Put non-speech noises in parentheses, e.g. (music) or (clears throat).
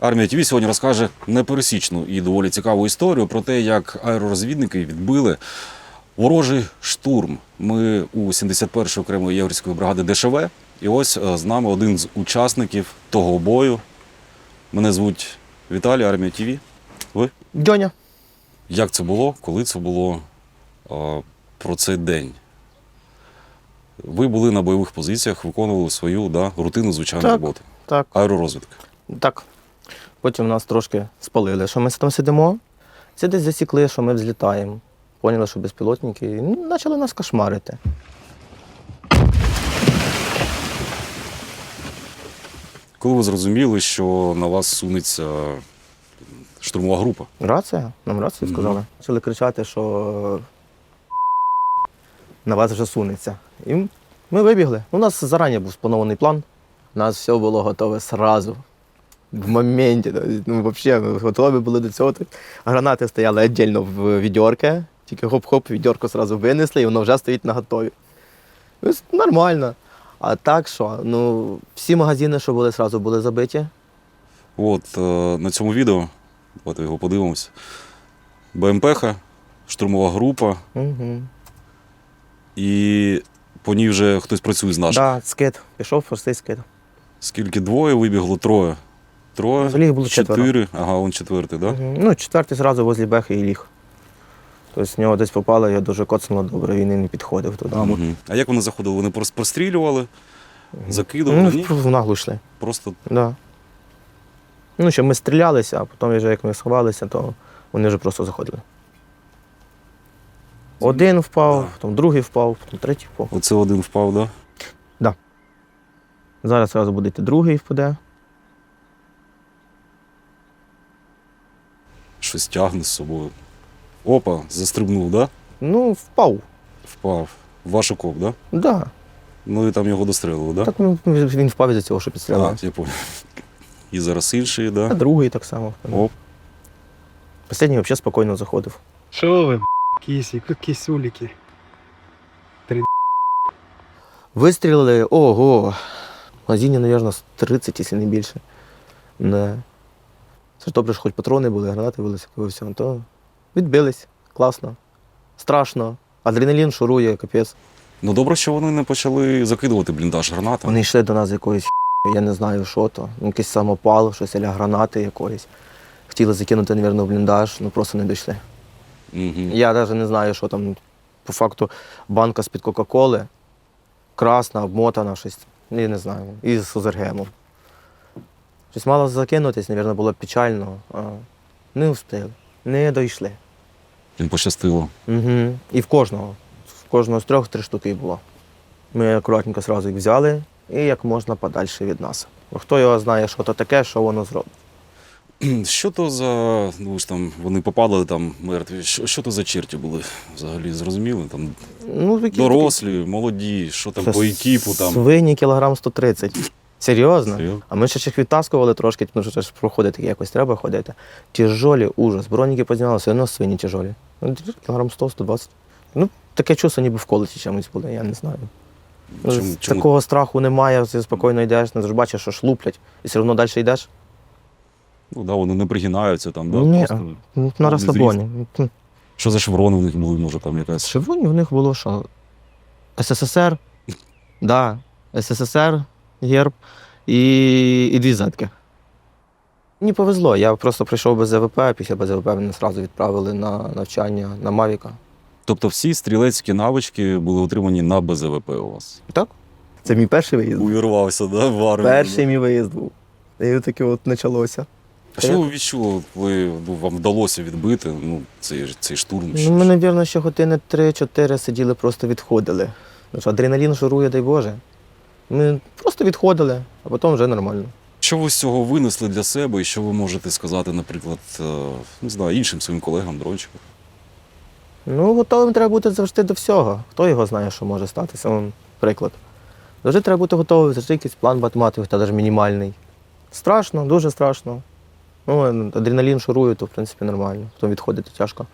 Армія ТВ сьогодні розкаже непересічну і доволі цікаву історію про те, як аеророзвідники відбили ворожий штурм. Ми у 71-ї окремої єврейської бригади ДШВ. І ось е, з нами один з учасників того бою. Мене звуть Віталій, Армія ТВ. Ви? Дьоня. Як це було? Коли це було е, про цей день? Ви були на бойових позиціях, виконували свою да, рутинну звичайну Так. роботу. Так. Аеророзвідка. Так. Потім нас трошки спалили, що ми там сидимо. Це десь засікли, що ми взлітаємо. Поняли, що безпілотники, і почали нас кошмарити. Коли ви зрозуміли, що на вас сунеться штурмова група? Рація? Нам рацію сказали. Почали кричати, що на вас вже сунеться. І ми вибігли. У нас зарані був спланований план. У нас все було готове сразу. В моменті. Ну, взагалі, готові були до цього. Гранати стояли віддільно в відьорки. Тільки гоп-хоп, відьорку одразу винесли, і воно вже стоїть на готові. Нормально. А так що, ну, всі магазини, що були, одразу були забиті. От е, на цьому відео, давайте його подивимося. БМПХ, штурмова група, Угу. і по ній вже хтось працює з наших. Так, да, скид. Пішов простий скид. Скільки двоє вибігло? Троє. Троє. Взагалі їх було четверо. чотири. Ага, он четвертий, так? Да? Мгм. Ну, четвертий зразу возле бехи і ліг. Тобто з нього десь попало, я дуже коцнуло добре, він і не підходив туди. Мгм. А як вони заходили? Вони просто прострілювали, закидували? Ну, Ні? в наглу йшли. Просто Да. Ну, ще ми стрілялися, а потім, вже як ми сховалися, то вони вже просто заходили. Один впав, Да. потім другий впав, потім третій впав. оце один впав, так? Да? Зараз одразу буде йти другий впаде. Щось тягне з собою. Опа, застрибнув, да? Ну, впав. Впав. В ваш окоп, да? Да. Ну і там його дострелили, да? Так ну, він впав із-за цього, що А, підстріляли. я понял. (laughs) І зараз інший, А другий так само. Оп. Останній взагалі спокійно заходив. Що ви, б***, кисі, кисюліки? Вистрілили, ого. В магазині, мабуть, з 30, якщо не більше. Не. Це ж добре, що хоч патрони були, гранати були, всього. То відбились. Класно. Страшно. Адреналін шурує, капець. Ну добре, що вони не почали закидувати бліндаж гранатами. Вони йшли до нас з якоюсь, я не знаю, що то. Ну, Якийсь самопал, щось аля гранати якоїсь. Хотіли закинути, мабуть, в бліндаж, ну просто не дійшли. Угу. Я навіть не знаю, що там. По факту банка з-під Кока-Коли, красна, обмотана, щось. Я не знаю. І з озергемом. Щось мало закинутись, мабуть, було печально. А не встигли, не дійшли. Їм пощастило. Угу. І в кожного. В кожного з трьох три штуки було. Ми акуратненько одразу їх взяли і як можна подальше від нас. Бо хто його знає, що то таке, що воно зробить. (clears throat) Що то за. Ну ж там вони попадали там мертві. Що, що то за черті були взагалі? Зрозуміли? Там Ну, які дорослі, молоді, що там по екіпу там. Свині кілограм 130. Серйозно? Серйозно? А ми ще їх відтаскували трошки, тому що ж проходити якось треба ходити. Тяжолі, ужас. Броніки познялися, все одно свині тяжолі. Ну, кілограм 100-120. Ну, таке чувство, ніби в колеті чимось було, я не знаю. Ну, Чому? Такого страху немає, ти спокійно йдеш, не бачиш, що ж луплять, і все одно далі йдеш. Ну, да, вони не пригинаються там, да? Ні, Просто... Ну, На розслабоні. Ну, Що за шеврони в них були, може, там якась. Шевроні в них було що? СССР, (laughs) да, СССР, герб і, і дві зетки. Мені повезло, я просто прийшов без ЗВП, а після БЗВП мене одразу відправили на навчання на Мавіка. Тобто всі стрілецькі навички були отримані на БЗВП у вас. Так? Це мій перший виїзд. Увірвався, да, в армію. Перший мій виїзд був. І таке от почалося. А що ви відчули, коли ну, вам вдалося відбити ну, цей, цей штурм? Ну, ми, мабуть, ще години 3-4 сиділи, просто відходили. Адреналін шурує, дай Боже. Ми просто відходили, а потім вже нормально. Що ви з цього винесли для себе і що ви можете сказати, наприклад, е, не знаю, іншим своїм колегам, дрончикам? Ну, готовим треба бути завжди до всього. Хто його знає, що може статися? Вон, приклад. Завжди треба бути готовим, завжди якийсь план мати, мати, та навіть мінімальний. Страшно, дуже страшно. Ну, адреналін шурує, то в принципі нормально. Потім відходити тяжко.